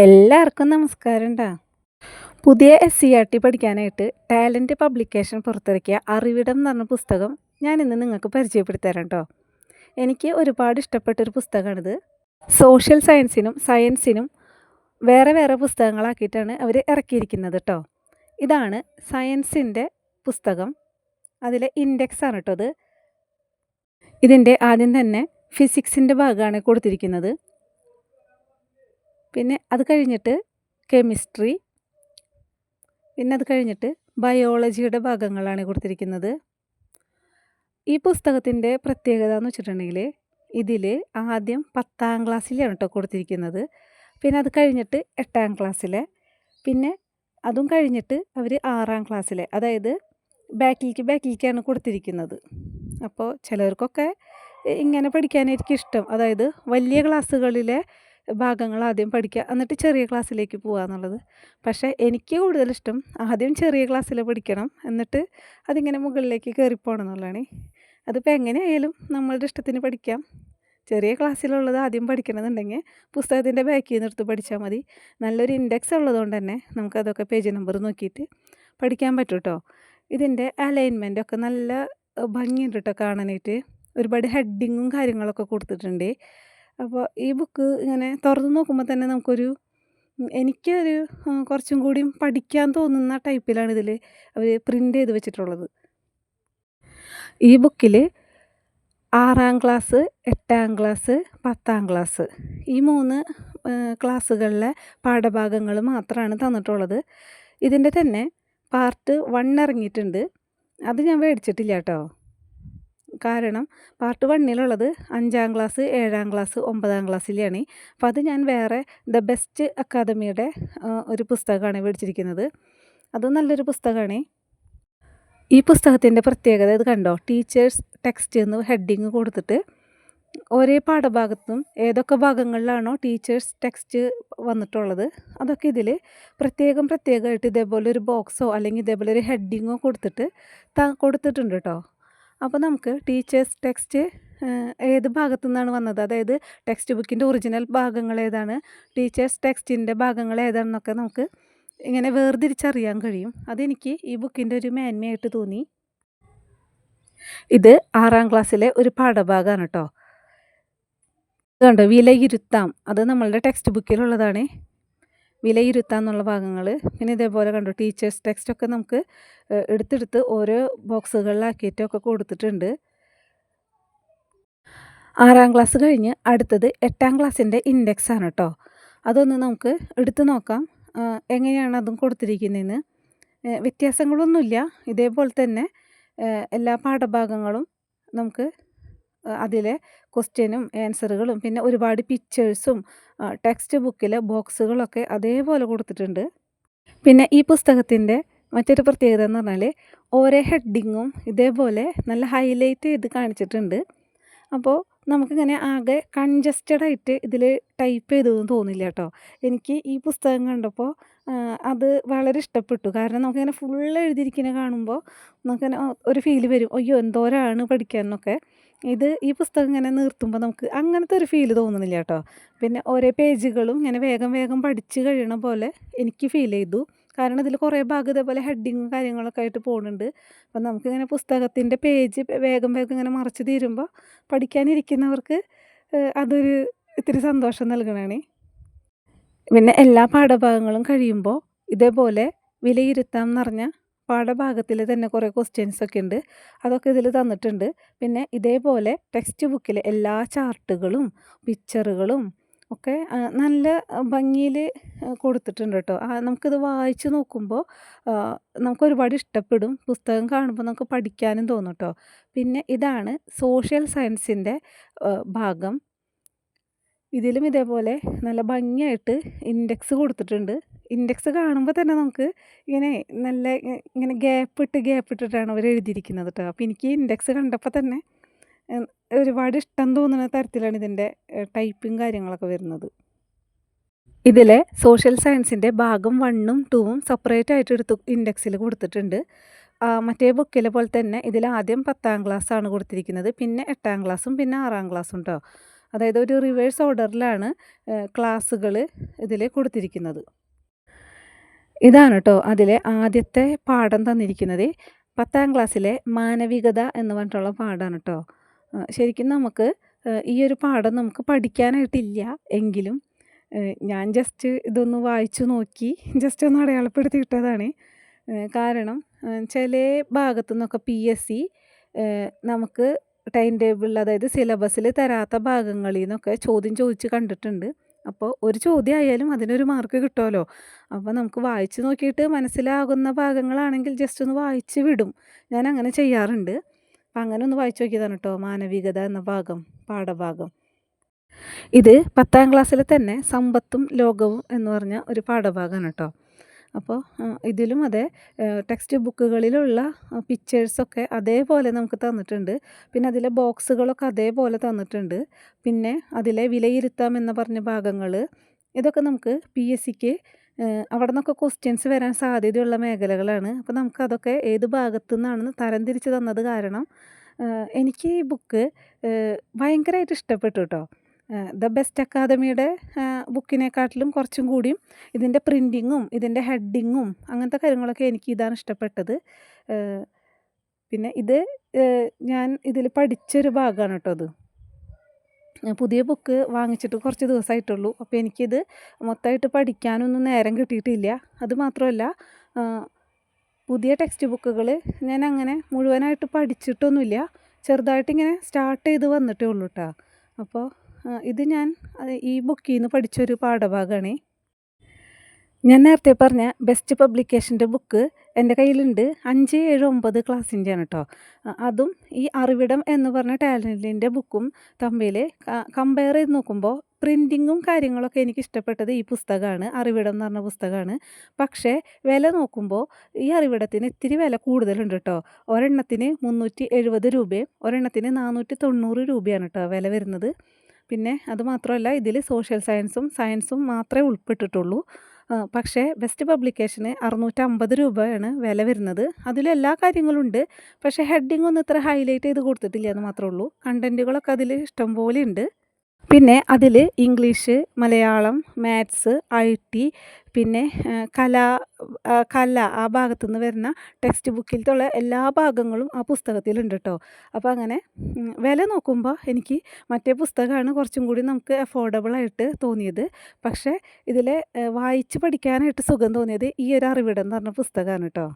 എല്ലാവർക്കും നമസ്കാരം ഉണ്ടാ പുതിയ എസ് സി ആർ ടി പഠിക്കാനായിട്ട് ടാലന്റ് പബ്ലിക്കേഷൻ പുറത്തിറക്കിയ അറിവിടം എന്ന് പറഞ്ഞ പുസ്തകം ഞാൻ ഇന്ന് നിങ്ങൾക്ക് പരിചയപ്പെടുത്തരാം കേട്ടോ എനിക്ക് ഒരുപാട് ഇഷ്ടപ്പെട്ടൊരു പുസ്തകമാണിത്. സോഷ്യൽ സയൻസിനും സയൻസിനും വേറെ വേറെ പുസ്തകങ്ങളാക്കിയിട്ടാണ് അവർ ഇറക്കിയിരിക്കുന്നത് കേട്ടോ ഇതാണ് സയൻസിന്റെ പുസ്തകം. അതിലെ ഇൻഡെക്സ് ആണ് കേട്ടോ ഇത് ഇതിന്റെ ആദ്യം തന്നെ ഫിസിക്സിന്റെ ഭാഗമാണ് കൊടുത്തിരിക്കുന്നത്. പിന്നെ അത് കഴിഞ്ഞിട്ട് കെമിസ്ട്രി. പിന്നെ അത് കഴിഞ്ഞിട്ട് ബയോളജിയുടെ ഭാഗങ്ങളാണ് കൊടുത്തിരിക്കുന്നത്. ഈ പുസ്തകത്തിന്റെ പ്രത്യേകത എന്ന് വെച്ചിട്ടുണ്ടെങ്കിൽ ഇതിൽ ആദ്യം പത്താം ക്ലാസ്സിലാണ് കേട്ടോ കൊടുത്തിരിക്കുന്നത്. പിന്നെ അത് കഴിഞ്ഞിട്ട് എട്ടാം ക്ലാസ്സിലെ. പിന്നെ അതും കഴിഞ്ഞിട്ട് അവർ ആറാം ക്ലാസ്സിലെ. അതായത് ബാക്കിലേക്ക് ബാക്കിലേക്കാണ് കൊടുത്തിരിക്കുന്നത്. അപ്പോൾ ചിലർക്കൊക്കെ ഇങ്ങനെ പഠിക്കാനായിരിക്കും ഇഷ്ടം. അതായത് വലിയ ക്ലാസ്സുകളിലെ ഭാഗങ്ങൾ ആദ്യം പഠിക്കുക. എന്നിട്ട് ചെറിയ ക്ലാസ്സിലേക്ക് പോകുക എന്നുള്ളത്. പക്ഷേ എനിക്ക് കൂടുതലിഷ്ടം ആദ്യം ചെറിയ ക്ലാസ്സിൽ പഠിക്കണം. എന്നിട്ട് അതിങ്ങനെ മുകളിലേക്ക് കയറിപ്പോകണം എന്നുള്ളതാണ്. അതിപ്പോൾ എങ്ങനെയായാലും നമ്മളുടെ ഇഷ്ടത്തിന് പഠിക്കാം. ചെറിയ ക്ലാസ്സിലുള്ളത് ആദ്യം പഠിക്കണമെന്നുണ്ടെങ്കിൽ പുസ്തകത്തിന്റെ ബാക്കിൽ നിന്ന് പഠിച്ചാൽ മതി. നല്ലൊരു ഇൻഡെക്സ് ഉള്ളതുകൊണ്ട് തന്നെ നമുക്കതൊക്കെ പേജ് നമ്പർ നോക്കിയിട്ട് പഠിക്കാൻ പറ്റും കേട്ടോ ഇതിന്റെ അലൈൻമെന്റ് ഒക്കെ നല്ല ഭംഗിയുണ്ട് കേട്ടോ കാണാനായിട്ട്. ഒരുപാട് ഹെഡിങ്ങും കാര്യങ്ങളൊക്കെ കൊടുത്തിട്ടുണ്ട്. അപ്പോൾ ഈ ബുക്ക് ഇങ്ങനെ തുറന്ന് നോക്കുമ്പോൾ തന്നെ നമുക്കൊരു എനിക്കൊരു കുറച്ചും കൂടിയും പഠിക്കാൻ തോന്നുന്ന ടൈപ്പിലാണ് ഇതിൽ അവർ പ്രിന്റ് ചെയ്ത് വെച്ചിട്ടുള്ളത്. ഈ ബുക്കിൽ ആറാം ക്ലാസ് എട്ടാം ക്ലാസ് പത്താം ക്ലാസ് ഈ മൂന്ന് ക്ലാസ്സുകളിലെ പാഠഭാഗങ്ങൾ മാത്രമാണ് തന്നിട്ടുള്ളത്. ഇതിന്റെ തന്നെ പാർട്ട് വൺ ഇറങ്ങിയിട്ടുണ്ട്. അത് ഞാൻ മേടിച്ചിട്ടില്ല കേട്ടോ. കാരണം പാർട്ട് വണ്ണിലുള്ളത് അഞ്ചാം ക്ലാസ് ഏഴാം ക്ലാസ് ഒമ്പതാം ക്ലാസ്സിലാണ് അപ്പോൾ അത് ഞാൻ വേറെ ദ ബെസ്റ്റ് അക്കാദമിയുടെ ഒരു പുസ്തകമാണ് മേടിച്ചിരിക്കുന്നത്. അത് നല്ലൊരു പുസ്തകമാണ്. ഈ പുസ്തകത്തിന്റെ പ്രത്യേകത ഇത് കണ്ടോ? ടീച്ചേഴ്സ് ടെക്സ്റ്റ് എന്ന് ഹെഡിങ് കൊടുത്തിട്ട് ഒരേ പാഠഭാഗത്തും ഏതൊക്കെ ഭാഗങ്ങളിലാണോ ടീച്ചേഴ്സ് ടെക്സ്റ്റ് വന്നിട്ടുള്ളത് അതൊക്കെ ഇതിൽ പ്രത്യേകം പ്രത്യേകമായിട്ട് ഇതേപോലെ ഒരു ബോക്സോ അല്ലെങ്കിൽ ഇതേപോലെ ഒരു ഹെഡിങ്ങോ കൊടുത്തിട്ട് കൊടുത്തിട്ടുണ്ട് കേട്ടോ അപ്പോൾ നമുക്ക് ടീച്ചേഴ്സ് ടെക്സ്റ്റ് ഏത് ഭാഗത്തു നിന്നാണ് വന്നത്? അതായത് ടെക്സ്റ്റ് ബുക്കിന്റെ ഒറിജിനൽ ഭാഗങ്ങൾ ഏതാണ്? ടീച്ചേഴ്സ് ടെക്സ്റ്റിന്റെ ഭാഗങ്ങൾ ഏതാണെന്നൊക്കെ നമുക്ക് ഇങ്ങനെ വേർതിരിച്ചറിയാൻ കഴിയും. അതെനിക്ക് ഈ ബുക്കിന്റെ ഒരു മേന്മയായിട്ട് തോന്നി. ഇത് ആറാം ക്ലാസ്സിലെ ഒരു പാഠഭാഗമാണ് കേട്ടോ അതുകൊണ്ട് വിലയിരുത്താം. അത് നമ്മളുടെ ടെക്സ്റ്റ് ബുക്കിലുള്ളതാണ് വിലയിരുത്താം എന്നുള്ള ഭാഗങ്ങൾ പിന്നെ ഇതേപോലെ കണ്ടു ടീച്ചേഴ്സ് ടെക്സ്റ്റൊക്കെ നമുക്ക് എടുത്തെടുത്ത് ഓരോ ബോക്സുകളിലാക്കിയിട്ടൊക്കെ കൊടുത്തിട്ടുണ്ട്. ആറാം ക്ലാസ് കഴിഞ്ഞ് അടുത്തത് എട്ടാം ക്ലാസ്സിന്റെ ഇൻഡെക്സ് ആണ് കേട്ടോ അതൊന്ന് നമുക്ക് എടുത്തു നോക്കാം. എങ്ങനെയാണ് അതും കൊടുത്തിരിക്കുന്നതെന്ന് വ്യത്യാസങ്ങളൊന്നുമില്ല. ഇതേപോലെ തന്നെ എല്ലാ പാഠഭാഗങ്ങളും നമുക്ക് അതിലെ ക്വസ്റ്റ്യനും ആൻസറുകളും പിന്നെ ഒരുപാട് പിക്ചേഴ്സും ടെക്സ്റ്റ് ബുക്കിലെ ബോക്സുകളൊക്കെ അതേപോലെ കൊടുത്തിട്ടുണ്ട്. പിന്നെ ഈ പുസ്തകത്തിന്റെ മറ്റൊരു പ്രത്യേകത എന്ന് പറഞ്ഞാൽ ഓരോ ഹെഡിങ്ങും ഇതേപോലെ നല്ല ഹൈലൈറ്റ് ചെയ്ത് കാണിച്ചിട്ടുണ്ട്. അപ്പോൾ നമുക്കിങ്ങനെ ആകെ കൺജസ്റ്റഡ് ആയിട്ട് ഇതിൽ ടൈപ്പ് ചെയ്തതെന്ന് തോന്നില്ല കേട്ടോ. എനിക്ക് ഈ പുസ്തകം കണ്ടപ്പോൾ അത് വളരെ ഇഷ്ടപ്പെട്ടു. കാരണം നമുക്കിങ്ങനെ ഫുൾ എഴുതിയിരിക്കുന്നത് കാണുമ്പോൾ നമുക്കിങ്ങനെ ഒരു ഫീൽ വരും. അയ്യോ എന്തോരാണ് പഠിക്കാനൊക്കെ ഇത് ഈ പുസ്തകം ഇങ്ങനെ നിർത്തുമ്പോൾ നമുക്ക് അങ്ങനത്തെ ഒരു ഫീൽ തോന്നുന്നില്ല കേട്ടോ. പിന്നെ ഓരോ പേജുകളും ഇങ്ങനെ വേഗം വേഗം പഠിച്ച് കഴിയണ പോലെ എനിക്ക് ഫീൽ ചെയ്തു. കാരണം ഇതിൽ കുറേ ഭാഗം ഇതേപോലെ ഹെഡിങ്ങും കാര്യങ്ങളൊക്കെ ആയിട്ട് പോകുന്നുണ്ട് അപ്പം നമുക്കിങ്ങനെ പുസ്തകത്തിന്റെ പേജ് വേഗം വേഗം ഇങ്ങനെ മറച്ച് തീരുമ്പോൾ പഠിക്കാനിരിക്കുന്നവർക്ക് അതൊരു ഇത്തിരി സന്തോഷം നൽകണതാണ് പിന്നെ എല്ലാ പാഠഭാഗങ്ങളും കഴിയുമ്പോൾ ഇതേപോലെ വിലയിരുത്താം എന്ന് പറഞ്ഞ പാഠഭാഗത്തിൽ തന്നെ കുറേ ക്വസ്റ്റ്യൻസ് ഒക്കെ ഉണ്ട് അതൊക്കെ ഇതിൽ തന്നിട്ടുണ്ട്. പിന്നെ ഇതേപോലെ ടെക്സ്റ്റ് ബുക്കിലെ എല്ലാ ചാർട്ടുകളും പിക്ചറുകളും ഒക്കെ നല്ല ഭംഗിയിൽ കൊടുത്തിട്ടുണ്ട് കേട്ടോ നമുക്കിത് വായിച്ച് നോക്കുമ്പോൾ നമുക്ക് ഒരുപാട് ഇഷ്ടപ്പെടും. പുസ്തകം കാണുമ്പോൾ നമുക്ക് പഠിക്കാനും തോന്നും കേട്ടോ പിന്നെ ഇതാണ് സോഷ്യൽ സയൻസിന്റെ ഭാഗം. ഇതിലും ഇതേപോലെ നല്ല ഭംഗിയായിട്ട് ഇൻഡെക്സ് കൊടുത്തിട്ടുണ്ട്. ഇൻഡെക്സ് കാണുമ്പോൾ തന്നെ നമുക്ക് ഇങ്ങനെ നല്ല ഇങ്ങനെ ഗ്യാപ്പ് ഇട്ട് ഗ്യാപ്പ് ഇട്ടിട്ടാണ് അവർ എഴുതിയിരിക്കുന്നത് കേട്ടോ അപ്പോൾ എനിക്ക് ഇൻഡെക്സ് കണ്ടപ്പോൾ തന്നെ ഒരുപാട് ഇഷ്ടം തോന്നുന്ന തരത്തിലാണ് ഇതിന്റെ ടൈപ്പും കാര്യങ്ങളൊക്കെ വരുന്നത്. ഇതിലെ സോഷ്യൽ സയൻസിന്റെ ഭാഗം വണ്ണും ടൂവും സെപ്പറേറ്റ് ആയിട്ട് എടുത്ത് ഇൻഡെക്സിൽ കൊടുത്തിട്ടുണ്ട്. മറ്റേ ബുക്കിലെ പോലെ തന്നെ ഇതിൽ ആദ്യം പത്താം ക്ലാസ്സാണ് കൊടുത്തിരിക്കുന്നത്. പിന്നെ എട്ടാം ക്ലാസ്സും പിന്നെ ആറാം ക്ലാസ്സും കേട്ടോ അതായത് ഒരു റിവേഴ്സ് ഓർഡറിലാണ് ക്ലാസ്സുകൾ ഇതിൽ കൊടുത്തിരിക്കുന്നത്. ഇതാണ് കേട്ടോ അതിലെ ആദ്യത്തെ പാഠം തന്നിരിക്കുന്നത്. പത്താം ക്ലാസ്സിലെ മാനവികത എന്ന് പറഞ്ഞിട്ടുള്ള പാഠമാണ് കേട്ടോ ശരിക്കും നമുക്ക് ഈ ഒരു പാഠം നമുക്ക് പഠിക്കാനായിട്ടില്ല എങ്കിലും ഞാൻ ജസ്റ്റ് ഇതൊന്ന് വായിച്ചു നോക്കി ജസ്റ്റ് ഒന്ന് അടയാളപ്പെടുത്തി ഇട്ടതാണ്. കാരണം ചില ഭാഗത്തു നിന്നൊക്കെ പി എസ് സി നമുക്ക് ടൈം ടേബിളിൽ അതായത് സിലബസിൽ തരാത്ത ഭാഗങ്ങളിൽ നിന്നൊക്കെ ചോദ്യം ചോദിച്ച് കണ്ടിട്ടുണ്ട്. അപ്പോൾ ഒരു ചോദ്യം ആയാലും അതിനൊരു മാർക്ക് കിട്ടുമല്ലോ അപ്പോൾ നമുക്ക് വായിച്ച് നോക്കിയിട്ട് മനസ്സിലാകുന്ന ഭാഗങ്ങളാണെങ്കിൽ ജസ്റ്റ് ഒന്ന് വായിച്ച് വിടും. ഞാൻ അങ്ങനെ ചെയ്യാറുണ്ട്. അപ്പം അങ്ങനെ ഒന്ന് വായിച്ച് നോക്കിയതാണ് കേട്ടോ മാനവികത എന്ന ഭാഗം പാഠഭാഗം. ഇത് പത്താം ക്ലാസ്സിൽ തന്നെ സമ്പത്തും ലോകവും എന്ന് പറഞ്ഞ ഒരു പാഠഭാഗമാണ് കേട്ടോ അപ്പോൾ ഇതിലും അതെ ടെക്സ്റ്റ് ബുക്കുകളിലുള്ള പിക്ചേഴ്സൊക്കെ അതേപോലെ നമുക്ക് തന്നിട്ടുണ്ട്. പിന്നെ അതിലെ ബോക്സുകളൊക്കെ അതേപോലെ തന്നിട്ടുണ്ട്. പിന്നെ അതിലെ വിലയിരുത്താം എന്ന് പറഞ്ഞ ഭാഗങ്ങൾ ഇതൊക്കെ നമുക്ക് പി എസ് സിക്ക് അവിടെ നിന്നൊക്കെ ക്വസ്റ്റ്യൻസ് വരാൻ സാധ്യതയുള്ള മേഖലകളാണ്. അപ്പോൾ നമുക്കതൊക്കെ ഏത് ഭാഗത്തു നിന്നാണെന്ന് തരംതിരിച്ച് തന്നത് കാരണം എനിക്ക് ഈ ബുക്ക് ഭയങ്കരമായിട്ട് ഇഷ്ടപ്പെട്ടു കേട്ടോ ദ ബെസ്റ്റ് അക്കാദമിയുടെ ബുക്കിനെക്കാട്ടിലും കുറച്ചും കൂടിയും ഇതിന്റെ പ്രിന്റിങ്ങും ഇതിന്റെ ഹെഡിങ്ങും അങ്ങനത്തെ കാര്യങ്ങളൊക്കെ എനിക്ക് ഇതാണ് ഇഷ്ടപ്പെട്ടത്. പിന്നെ ഇത് ഞാൻ ഇതിൽ പഠിച്ചൊരു ഭാഗമാണ് കേട്ടോ അത്. പുതിയ ബുക്ക് വാങ്ങിച്ചിട്ട് കുറച്ച് ദിവസമായിട്ടുള്ളൂ. അപ്പോൾ എനിക്കിത് മൊത്തമായിട്ട് പഠിക്കാനൊന്നും നേരം കിട്ടിയിട്ടില്ല. അത് മാത്രമല്ല പുതിയ ടെക്സ്റ്റ് ബുക്കുകൾ ഞാൻ അങ്ങനെ മുഴുവനായിട്ട് പഠിച്ചിട്ടൊന്നുമില്ല. ചെറുതായിട്ടിങ്ങനെ സ്റ്റാർട്ട് ചെയ്ത് വന്നിട്ടേ ഉള്ളൂ കേട്ടോ. അപ്പോൾ ഇത് ഞാൻ ഈ ബുക്കിൽ നിന്ന് പഠിച്ചൊരു പാഠഭാഗമാണ് ഞാൻ നേരത്തെ പറഞ്ഞ ബെസ്റ്റ് പബ്ലിക്കേഷന്റെ ബുക്ക് എന്റെ കയ്യിലുണ്ട്. അഞ്ച് ഏഴ് ഒമ്പത് ക്ലാസ്സിന്റെയാണ് കേട്ടോ അതും ഈ അറിവിടം എന്ന് പറഞ്ഞ ടാലന്റിന്റെ ബുക്കും തമ്മിൽ കമ്പയർ ചെയ്ത് നോക്കുമ്പോൾ പ്രിന്റിങ്ങും കാര്യങ്ങളൊക്കെ എനിക്ക് ഇഷ്ടപ്പെട്ടത് ഈ പുസ്തകമാണ് അറിവിടം എന്ന് പറഞ്ഞ പുസ്തകമാണ് പക്ഷേ വില നോക്കുമ്പോൾ ഈ അറിവിടത്തിന് ഇത്തിരി വില കൂടുതലുണ്ട് കേട്ടോ ഒരെണ്ണത്തിന് മുന്നൂറ്റി എഴുപത് രൂപയും ഒരെണ്ണത്തിന് നാനൂറ്റി തൊണ്ണൂറ് രൂപയാണ് കേട്ടോ വില വരുന്നത്. പിന്നെ അതുമാത്രമല്ല ഇതിൽ സോഷ്യൽ സയൻസും സയൻസും മാത്രമേ ഉൾപ്പെട്ടിട്ടുള്ളൂ. പക്ഷേ ബെസ്റ്റ് പബ്ലിക്കേഷന് അറുന്നൂറ്റമ്പത് രൂപയാണ് വില വരുന്നത്. അതിൽ എല്ലാ കാര്യങ്ങളും ഉണ്ട്. പക്ഷേ ഹെഡിങ് ഒന്നും ഇത്ര ഹൈലൈറ്റ് ചെയ്ത് കൊടുത്തിട്ടില്ല എന്ന് മാത്രമേ ഉള്ളൂ. കണ്ടന്റുകളൊക്കെ അതിൽ ഇഷ്ടംപോലെ ഉണ്ട്. പിന്നെ അതിൽ English Malayalam maths I T പിന്നെ കല കല ആ ഭാഗത്തു നിന്ന് വരുന്ന ടെക്സ്റ്റ് ബുക്കിലത്തുള്ള എല്ലാ ഭാഗങ്ങളും ആ പുസ്തകത്തിലുണ്ട് കേട്ടോ അപ്പോൾ അങ്ങനെ വില നോക്കുമ്പോൾ എനിക്ക് മറ്റേ പുസ്തകമാണ് കുറച്ചും കൂടി നമുക്ക് അഫോർഡബിളായിട്ട് തോന്നിയത്. പക്ഷേ ഇതിൽ വായിച്ച് പഠിക്കാനായിട്ട് സുഖം തോന്നിയത് ഈ ഒരു അറിവിടം എന്ന് പറഞ്ഞ പുസ്തകമാണ് കേട്ടോ.